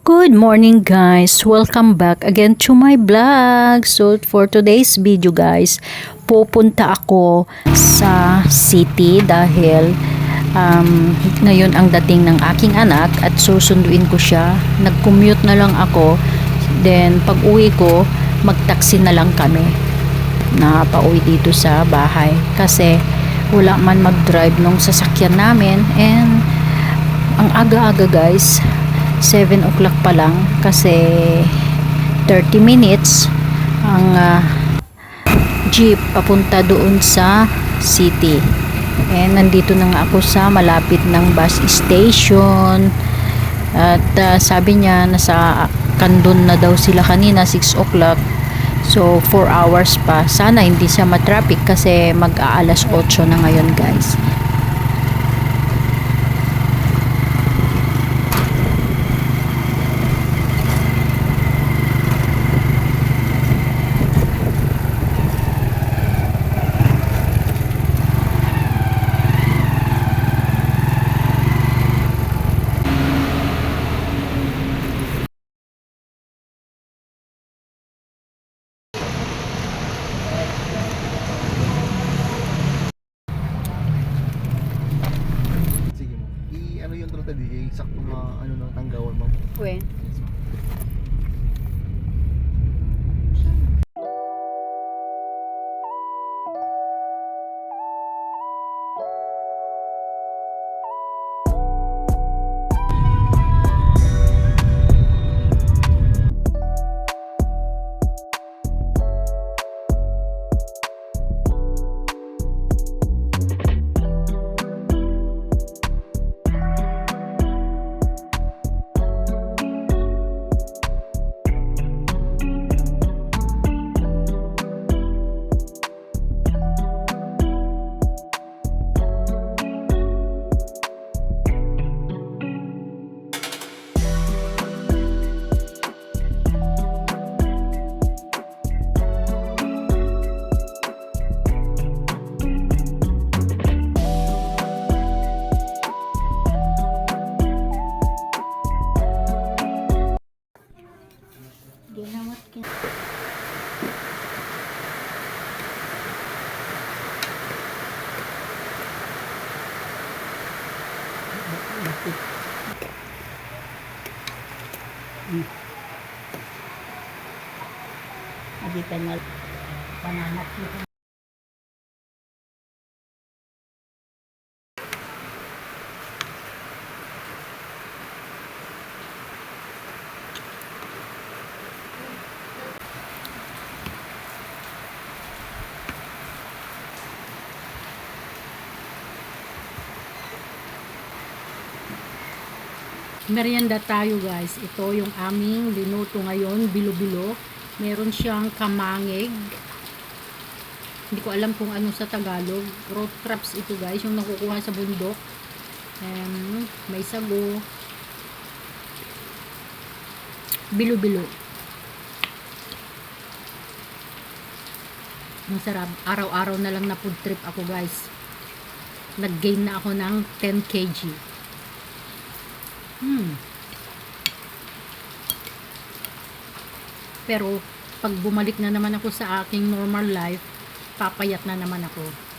Good morning guys! Welcome back again to my vlog. So for today's video guys, pupunta ako sa city dahil um, ngayon ang dating ng aking anak at susunduin ko siya. Nag-commute na lang ako. Then pag uwi ko, mag-taxi na lang kami na pauwi dito sa bahay kasi wala man mag-drive nung sasakyan namin and ang aga-aga guys 7 o'clock pa lang kasi 30 minutes ang ah, jeep papunta doon sa city. And nandito na nga ako sa malapit ng bus station. At ah, sabi niya nasa kandon na daw sila kanina 6 o'clock. So 4 hours pa. Sana hindi siya matraffic kasi mag-aalas 8 na ngayon guys Sige mo. I ano sakto mga ano ng tanggawan mo. When? Ginawat ka. Hindi ka na pananak Merienda tayo guys. Ito yung aming linuto ngayon, bilo-bilo. Meron siyang kamangig. Hindi ko alam kung ano sa Tagalog. Road traps ito guys, yung nakukuha sa bundok. Um, may sago. Bilo-bilo. Masarap. Araw-araw na lang na food trip ako guys. Nag-gain na ako ng 10 kg. Hmm. Pero, pag bumalik na naman ako sa aking normal life, papayat na naman ako.